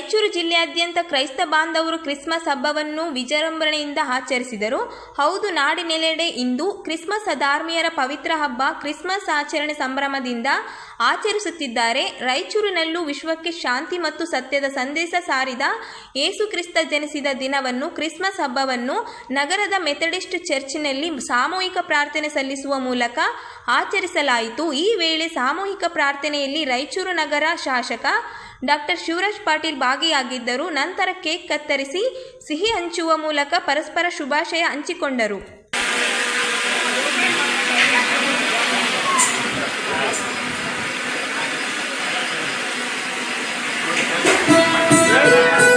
ರಾಯಚೂರು ಜಿಲ್ಲೆಯಾದ್ಯಂತ ಕ್ರೈಸ್ತ ಬಾಂಧವರು ಕ್ರಿಸ್ಮಸ್ ಹಬ್ಬವನ್ನು ವಿಜೃಂಭಣೆಯಿಂದ ಆಚರಿಸಿದರು. ಹೌದು, ನಾಡಿನೆಲ್ಲೆಡೆ ಇಂದು ಕ್ರಿಸ್ಮಸ್ ಧಾರ್ಮೀಯರ ಪವಿತ್ರ ಹಬ್ಬ ಕ್ರಿಸ್ಮಸ್ ಆಚರಣೆ ಸಂಭ್ರಮದಿಂದ ಆಚರಿಸುತ್ತಿದ್ದಾರೆ. ರಾಯಚೂರಿನಲ್ಲೂ ವಿಶ್ವಕ್ಕೆ ಶಾಂತಿ ಮತ್ತು ಸತ್ಯದ ಸಂದೇಶ ಸಾರಿದ ಏಸು ಕ್ರಿಸ್ತ ಜನಿಸಿದ ದಿನವನ್ನು ಕ್ರಿಸ್ಮಸ್ ಹಬ್ಬವನ್ನು ನಗರದ ಮೆಥಡಿಸ್ಟ್ ಚರ್ಚಿನಲ್ಲಿ ಸಾಮೂಹಿಕ ಪ್ರಾರ್ಥನೆ ಸಲ್ಲಿಸುವ ಮೂಲಕ ಆಚರಿಸಲಾಯಿತು. ಈ ವೇಳೆ ಸಾಮೂಹಿಕ ಪ್ರಾರ್ಥನೆಯಲ್ಲಿ ರಾಯಚೂರು ನಗರ ಶಾಸಕ ಡಾಕ್ಟರ್ ಶಿವರಾಜ್ ಪಾಟೀಲ್ ಭಾಗಿಯಾಗಿದ್ದರು. ನಂತರ ಕೇಕ್ ಕತ್ತರಿಸಿ ಸಿಹಿ ಹಂಚುವ ಮೂಲಕ ಪರಸ್ಪರ ಶುಭಾಶಯ ಹಂಚಿಕೊಂಡರು. ಪ್ರಾರ್ಥನೆ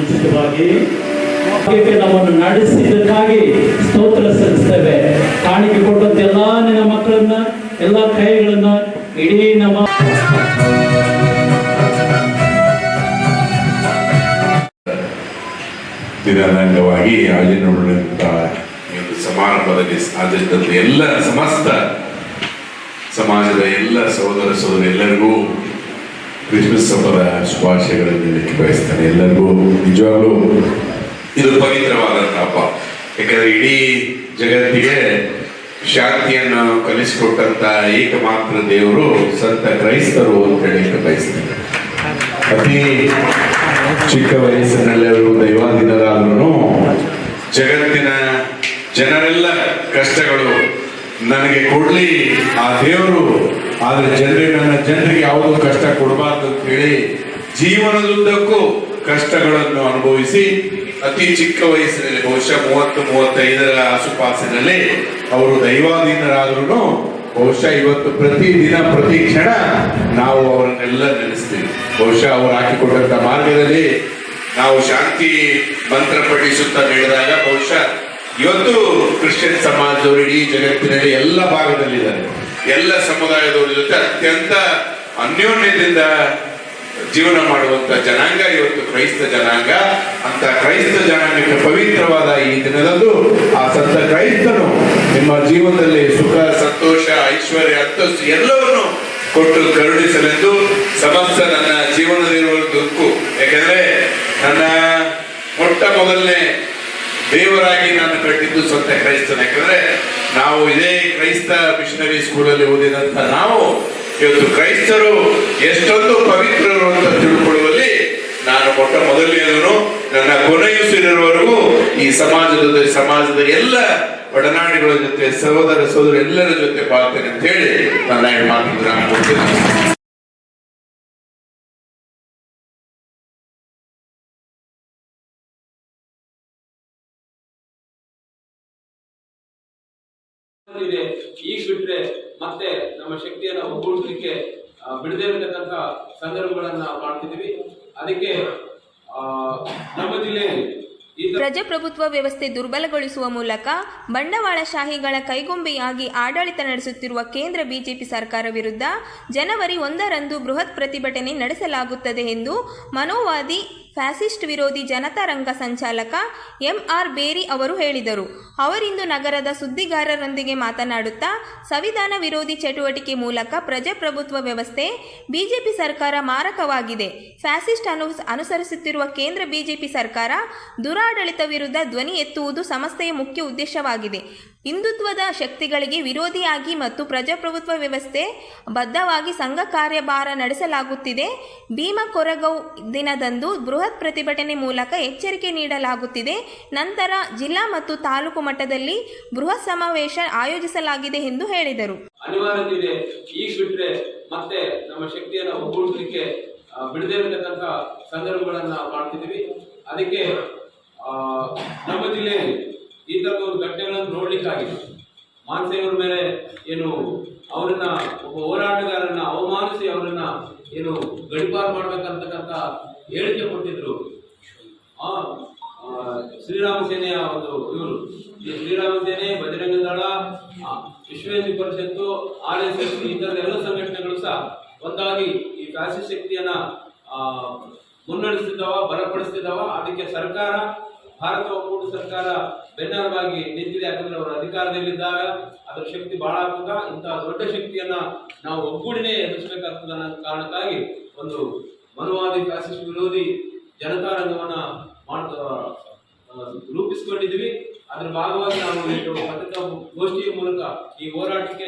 ಮುಂಚಿತವಾಗಿ ನಮ್ಮನ್ನು ನಡೆಸಿದ್ದಕ್ಕಾಗಿ ಸ್ತೋತ್ರ ಸಲ್ಲಿಸ್ತೇವೆ. ಕಾಣಿಕೆ ಕೊಟ್ಟಂತ ಎಲ್ಲಾ ನಿನ್ನ ಮಕ್ಕಳನ್ನ, ಎಲ್ಲಾ ಕೈಗಳನ್ನ ಇಡೀ ನಮ್ಮ ದಿನಾಂಗವಾಗಿ ಆಯೋಜನೆಗೊಂಡಂತ ಒಂದು ಸಮಾರಂಭದಲ್ಲಿ ಆಚರಿಸಿದಂತ ಎಲ್ಲ ಸಮಸ್ತ ಸಮಾಜದ ಎಲ್ಲ ಸಹೋದರ ಸಹೋದರ ಎಲ್ಲರಿಗೂ ಕ್ರಿಸ್ಮಸ್ ಹಬ್ಬದ ಶುಭಾಶಯಗಳನ್ನು ನೀಡಲಿಕ್ಕೆ ಬಯಸ್ತಾನೆ. ಎಲ್ಲರಿಗೂ ನಿಜವಾಗ್ಲೂ ಇದು ಪವಿತ್ರವಾದಂಥ ಹಬ್ಬ. ಯಾಕಂದ್ರೆ ಇಡೀ ಜಗತ್ತಿಗೆ ಶಾಂತಿಯನ್ನು ಕಲಿಸಿಕೊಟ್ಟಂತ ಏಕಮಾತ್ರ ದೇವರು ಸಂತ ಕ್ರೈಸ್ತರು ಅಂತ ಹೇಳಲಿಕ್ಕೆ ಅತಿ ಚಿಕ್ಕ ವಯಸ್ಸಿನಲ್ಲಿ ಅವರು ದೈವಾಧೀನರಾದ್ರೂ ಜಗತ್ತಿನ ಜನರೆಲ್ಲ ಕಷ್ಟಗಳು ನನಗೆ ಕೊಡ್ಲಿ, ಆ ದೇವರು ಆದ್ರೆ ಜನರಿಗೆ ನನ್ನ ಜನರಿಗೆ ಯಾವುದು ಕಷ್ಟ ಕೊಡಬಾರ್ದು ಅಂತ ಹೇಳಿ ಜೀವನದುದ್ದಕ್ಕೂ ಕಷ್ಟಗಳನ್ನು ಅನುಭವಿಸಿ ಅತಿ ಚಿಕ್ಕ ವಯಸ್ಸಿನಲ್ಲಿ ಬಹುಶಃ ಮೂವತ್ತು, ಮೂವತ್ತೈದರ ಆಸುಪಾಸಿನಲ್ಲಿ ಅವರು ದೈವಾಧೀನರಾದ್ರೂ ಬಹುಶಃ ಇವತ್ತು ಪ್ರತಿ ದಿನ, ಪ್ರತಿ ಕ್ಷಣ ನಾವು ಅವರನ್ನೆಲ್ಲ ನೆನೆಸ್ತೀವಿ. ಬಹುಶಃ ಅವರು ಹಾಕಿಕೊಂಡಂತ ಮಾರ್ಗದಲ್ಲಿ ನಾವು ಶಾಂತಿ ಮಂತ್ರ ಪಠಿಸುತ್ತಾ ನಡೆದಾಗ ಬಹುಶಃ ಇವತ್ತು ಕ್ರಿಶ್ಚಿಯನ್ ಸಮಾಜದವರು ಇಡೀ ಜಗತ್ತಿನಲ್ಲಿ ಎಲ್ಲ ಭಾಗದಲ್ಲಿದ್ದಾರೆ. ಎಲ್ಲ ಸಮುದಾಯದವರ ಜೊತೆ ಅತ್ಯಂತ ಅನ್ಯೋನ್ಯದಿಂದ ಜೀವನ ಮಾಡುವಂತ ಜನಾಂಗ, ಇವತ್ತು ಕ್ರೈಸ್ತ ಜನಾಂಗ. ಅಂತ ಕ್ರೈಸ್ತ ಜನಾಂಗಕ್ಕೆ ಪವಿತ್ರವಾದ ಈ ದಿನದಂದು ಆ ಸಂತ ಕ್ರೈಸ್ತನು ನಿಮ್ಮ ಜೀವನದಲ್ಲಿ ಸುಖ, ಸಂತೋಷ, ಐಶ್ವರ್ಯ ಅಂತಸ್ತು ಎಲ್ಲವನ್ನು ಕೊಟ್ಟು ಕರುಣಿಸಲೆಂದು ಸಮಸ್ತ ನನ್ನ ಜೀವನದಲ್ಲಿರುವ ದುಃಖು ಯಾಕಂದ್ರೆ ನನ್ನ ಮೊಟ್ಟ ಮೊದಲನೇ ದೇವರಾಗಿ ನಾನು ಕಟ್ಟಿದ್ದು ಸ್ವಂತ ಕ್ರೈಸ್ತನ ಯಾಕಂದ್ರೆ ನಾವು ಇದೇ ಕ್ರೈಸ್ತ ಮಿಷನರಿ ಸ್ಕೂಲಲ್ಲಿ ಓದಿದಂತ ನಾವು ಇವತ್ತು ಕ್ರೈಸ್ತರು ಎಷ್ಟೊಂದು ಪವಿತ್ರರು ಅಂತ ತಿಳ್ಕೊಳ್ಳುವಲ್ಲಿ ನಾನು ಮೊಟ್ಟ ಮೊದಲನೇದನು ನನ್ನ ಕೊನೆಯುಸಿರುವವರೆಗೂ ಈ ಸಮಾಜದ ಸಮಾಜದ ಎಲ್ಲ ಒಡನಾಡಿಗಳ ಜೊತೆ, ಸಹೋದರ ಸಹೋದರ ಎಲ್ಲರ ಜೊತೆ ಬಾಳ್ತೇನೆ ಅಂತ ಹೇಳಿ ನನ್ನ ಮಾತಿದ್ರೆ ಮಾತು ನಾನು ಇದೆ. ಈಗ ಬಿಟ್ರೆ ಮತ್ತೆ ನಮ್ಮ ಶಕ್ತಿಯನ್ನು ಒಗ್ಗೂಡಿಸಲಿಕ್ಕೆ ಬಿಡದೇ ಇರತಕ್ಕಂತ ಸಂದರ್ಭಗಳನ್ನ ಮಾಡ್ತಿದ್ದೀವಿ. ಅದಕ್ಕೆ ನಮ್ಮ ಜಿಲ್ಲೆಯಲ್ಲಿ ಪ್ರಜಾಪ್ರಭುತ್ವ ವ್ಯವಸ್ಥೆ ದುರ್ಬಲಗೊಳಿಸುವ ಮೂಲಕ ಬಂಡವಾಳಶಾಹಿಗಳ ಕೈಗೊಂಬೆಯಾಗಿ ಆಡಳಿತ ನಡೆಸುತ್ತಿರುವ ಕೇಂದ್ರ ಬಿಜೆಪಿ ಸರ್ಕಾರ ವಿರುದ್ಧ ಜನವರಿ ಒಂದರಂದು ಬೃಹತ್ ಪ್ರತಿಭಟನೆ ನಡೆಸಲಾಗುತ್ತದೆ ಎಂದು ಮನೋವಾದಿ ಫ್ಯಾಸಿಸ್ಟ್ ವಿರೋಧಿ ಜನತಾ ರಂಗ ಸಂಚಾಲಕ ಎಂಆರ್ ಬೇರಿ ಅವರು ಹೇಳಿದರು. ಅವರಿಂದು ನಗರದ ಸುದ್ದಿಗಾರರೊಂದಿಗೆ ಮಾತನಾಡುತ್ತಾ, ಸಂವಿಧಾನ ವಿರೋಧಿ ಚಟುವಟಿಕೆ ಮೂಲಕ ಪ್ರಜಾಪ್ರಭುತ್ವ ವ್ಯವಸ್ಥೆ ಬಿಜೆಪಿ ಸರ್ಕಾರ ಮಾರಕವಾಗಿದೆ. ಫ್ಯಾಸಿಸ್ಟ್ ಅನು, ಅನುಸರಿಸುತ್ತಿರುವ ಕೇಂದ್ರ ಬಿಜೆಪಿ ಸರ್ಕಾರ ದುರಾಡಳಿತ ವಿರುದ್ಧ ಧ್ವನಿ ಎತ್ತುವುದು ಸಂಸ್ಥೆಯ ಮುಖ್ಯ ಉದ್ದೇಶವಾಗಿದೆ. ಹಿಂದುತ್ವದ ಶಕ್ತಿಗಳಿಗೆ ವಿರೋಧಿಯಾಗಿ ಮತ್ತು ಪ್ರಜಾಪ್ರಭುತ್ವ ವ್ಯವಸ್ಥೆ ಬದ್ಧವಾಗಿ ಸಂಘ ಕಾರ್ಯಭಾರ ನಡೆಸಲಾಗುತ್ತಿದೆ. ಭೀಮಾ ಕೊರಗೌ ದಿನದಂದು ಬೃಹತ್ ಪ್ರತಿಭಟನೆ ಮೂಲಕ ಎಚ್ಚರಿಕೆ ನೀಡಲಾಗುತ್ತಿದೆ. ನಂತರ ಜಿಲ್ಲಾ ಮತ್ತು ತಾಲೂಕು ಮಟ್ಟದಲ್ಲಿ ಬೃಹತ್ ಸಮಾವೇಶ ಆಯೋಜಿಸಲಾಗಿದೆ ಎಂದು ಹೇಳಿದರು. ಸಂದರ್ಭಗಳನ್ನ ಮಾಡ್ತಿದ್ದೀವಿ. ಅದಕ್ಕೆ ನಮ್ಮ ಜಿಲ್ಲೆಯಲ್ಲಿ ಈ ತರದ ಒಂದು ಘಟನೆಗಳನ್ನು ನೋಡ್ಲಿಕ್ಕಾಗಿದೆ ಮಾನ್ಸೇವರ ಮೇಲೆ ಏನು ಅವರನ್ನ ಒಬ್ಬ ಹೋರಾಟಗಾರನ್ನ ಅವಮಾನಿಸಿ ಅವರನ್ನ ಏನು ಗಡಿಪಾರು ಮಾಡ್ಬೇಕಂತಕ್ಕಂಥ ಹೇಳಿಕೆ ಕೊಟ್ಟಿದ್ರು. ಆ ಶ್ರೀರಾಮ ಸೇನೆಯ ಒಂದು ಇವರು. ಈ ಶ್ರೀರಾಮ ಸೇನೆ, ಬಜರಂಗ ದಳ ವಿಶ್ವ ಪರಿಷತ್ತು, ಆರ್ ಎಸ್ ಎಸ್, ಈ ತರದ ಎಲ್ಲ ಸಂಘಟನೆಗಳು ಸಹ ಒಂದಾಗಿ ಈ ಫ್ಯಾಸಿಸ್ಟ್ ಶಕ್ತಿಯನ್ನ ಮುನ್ನಡೆಸ್ತಿದ್ದಾವ, ಬಲಪಡಿಸ್ತಿದ್ದಾವ. ಅದಕ್ಕೆ ಸರ್ಕಾರ ಭಾರತ ಒಕ್ಕೂಟ ಸರ್ಕಾರ ಬೆನ್ನೆಲುಬಾಗಿ ನಿಂತಿದೆ ಯಾಕಂದ್ರೆ ಅವರ ಅಧಿಕಾರದಲ್ಲಿದ್ದಾಗ ಅದರ ಶಕ್ತಿ ಬಹಳ ಆಗ್ತದ. ಇಂತಹ ದೊಡ್ಡ ಶಕ್ತಿಯನ್ನ ನಾವು ಒಗ್ಗೂಡಿನೇ ಎದುರಿಸಬೇಕಾಗ್ತದ ಅನ್ನೋ ಕಾರಣಕ್ಕಾಗಿ ಒಂದು ಮನುವಾದಿ ಫ್ಯಾಸಿಸ್ಟ್ ವಿರೋಧಿ ಜನತಾ ರಂಗವನ್ನ ರೂಪಿಸಿಕೊಂಡಿದ್ವಿ ಅದರ ಭಾಗವಾಗಿ ನಾವು ಇವತ್ತು ಪತ್ರಿಕಾ ಗೋಷ್ಠಿಯ ಮೂಲಕ ಈ ಹೋರಾಟಕ್ಕೆ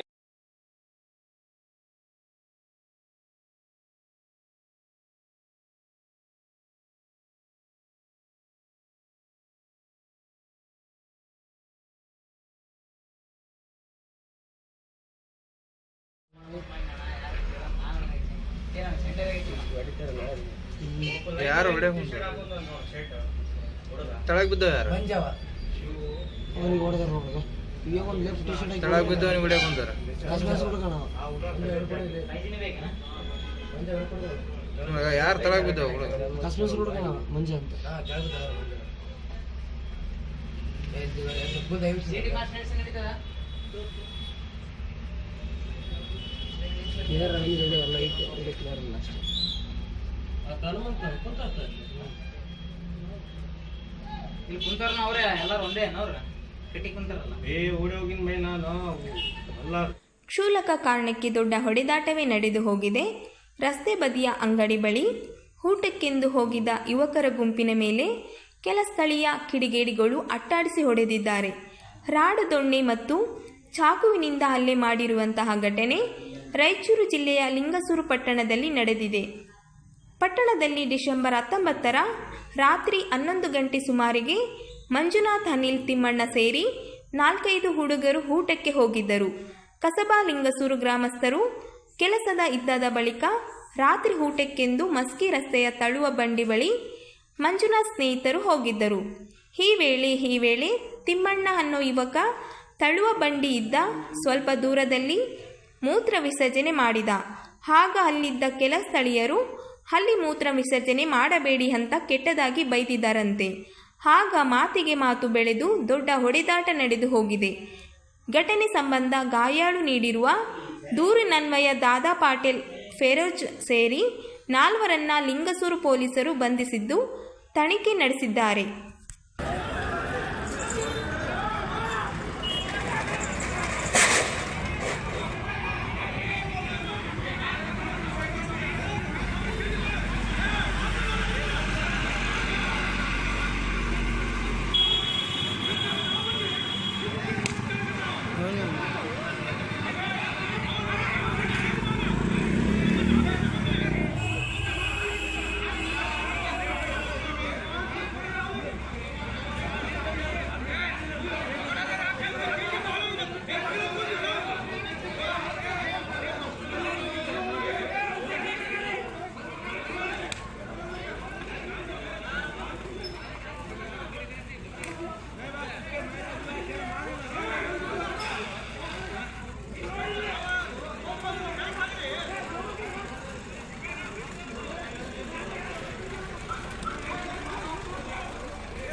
ಯಾರು ಹೊಡೆ ತಳಗ್ ಬಿದ್ದ ಯಾರು? ತಳಗ್ ಬಿದ್ದ ಅವ್ನಿಗೆ ಕುಂತಾರ ಇವಾಗ ಯಾರು ತಳಗ್ ಬಿದ್ದವ ಹುಡುಗ? ಮಂಜು ಅಂತ. ಕ್ಲಿಯರ್ ಆಗಿದೆ ಲೈಟ್ ಕ್ಲಿಯರ್ ಇಲ್ಲ ಅಷ್ಟೇ. ಇಲ್ಲಿ ಕುಂತಾರ ಅವ್ರೆ ಎಲ್ಲರೂ ಒಂದೇ ಅವ್ರ? ಕಟ್ಟಿ ಕುಂತಾರಲ್ಲ. ಏ ಓಡಿ ಹೋಗಿನ ಮೈ ನಾನು. ಎಲ್ಲ ಕ್ಷುಲ್ಲಕ ಕಾರಣಕ್ಕೆ ದೊಡ್ಡ ಹೊಡೆದಾಟವೇ ನಡೆದು ಹೋಗಿದೆ. ರಸ್ತೆ ಬದಿಯ ಅಂಗಡಿ ಬಳಿ ಊಟಕ್ಕೆಂದು ಹೋಗಿದ್ದ ಯುವಕರ ಗುಂಪಿನ ಮೇಲೆ ಕೆಲ ಸ್ಥಳೀಯ ಕಿಡಿಗೇಡಿಗಳು ಅಟ್ಟಾಡಿಸಿ ಹೊಡೆದಿದ್ದಾರೆ. ರಾಡು ದೊಣ್ಣೆ ಮತ್ತು ಚಾಕುವಿನಿಂದ ಹಲ್ಲೆ ಮಾಡಿರುವಂತಹ ಘಟನೆ ರಾಯಚೂರು ಜಿಲ್ಲೆಯ ಲಿಂಗಸೂರು ಪಟ್ಟಣದಲ್ಲಿ ನಡೆದಿದೆ. ಪಟ್ಟಣದಲ್ಲಿ ಡಿಸೆಂಬರ್ ಹತ್ತೊಂಬತ್ತರ ರಾತ್ರಿ ಹನ್ನೊಂದು ಗಂಟೆ ಸುಮಾರಿಗೆ ಮಂಜುನಾಥ್ ಅನಿಲ್ ತಿಮ್ಮಣ್ಣ ಸೇರಿ ನಾಲ್ಕೈದು ಹುಡುಗರು ಊಟಕ್ಕೆ ಹೋಗಿದ್ದರು. ಕಸಬಾ ಲಿಂಗಸೂರು ಗ್ರಾಮಸ್ಥರು ಕೆಲಸದ ಇದ್ದಾದ ಬಳಿಕ ರಾತ್ರಿ ಊಟಕ್ಕೆಂದು ಮಸ್ಕಿ ರಸ್ತೆಯ ತಳುವ ಬಂಡಿ ಬಳಿ ಮಂಜುನಾಥ್ ಸ್ನೇಹಿತರು ಹೋಗಿದ್ದರು. ಈ ವೇಳೆ ಈ ವೇಳೆ ತಿಮ್ಮಣ್ಣ ಅನ್ನೋ ಯುವಕ ತಳುವ ಬಂಡಿ ಇದ್ದ ಸ್ವಲ್ಪ ದೂರದಲ್ಲಿ ಮೂತ್ರ ವಿಸರ್ಜನೆ ಮಾಡಿದ. ಆಗ ಅಲ್ಲಿದ್ದ ಕೆಲ ಸ್ಥಳೀಯರು, ಅಲ್ಲಿ ಮೂತ್ರ ವಿಸರ್ಜನೆ ಮಾಡಬೇಡಿ ಅಂತ ಕೆಟ್ಟದಾಗಿ ಬೈದಿದ್ದಾರಂತೆ. ಆಗ ಮಾತಿಗೆ ಮಾತು ಬೆಳೆದು ದೊಡ್ಡ ಹೊಡೆದಾಟ ನಡೆದು ಹೋಗಿದೆ. ಘಟನೆ ಸಂಬಂಧ ಗಾಯಾಳು ನೀಡಿರುವ ದೂರಿನನ್ವಯ ದಾದಾ ಪಾಟೀಲ್ ಫೆರೋಜ್ ಸೇರಿ ನಾಲ್ವರನ್ನ ಲಿಂಗಸೂರು ಪೊಲೀಸರು ಬಂಧಿಸಿದ್ದು ತನಿಖೆ ನಡೆಸಿದ್ದಾರೆ.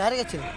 ಯಾರಿಗೆ ಹಚ್ಚಿದ್ರು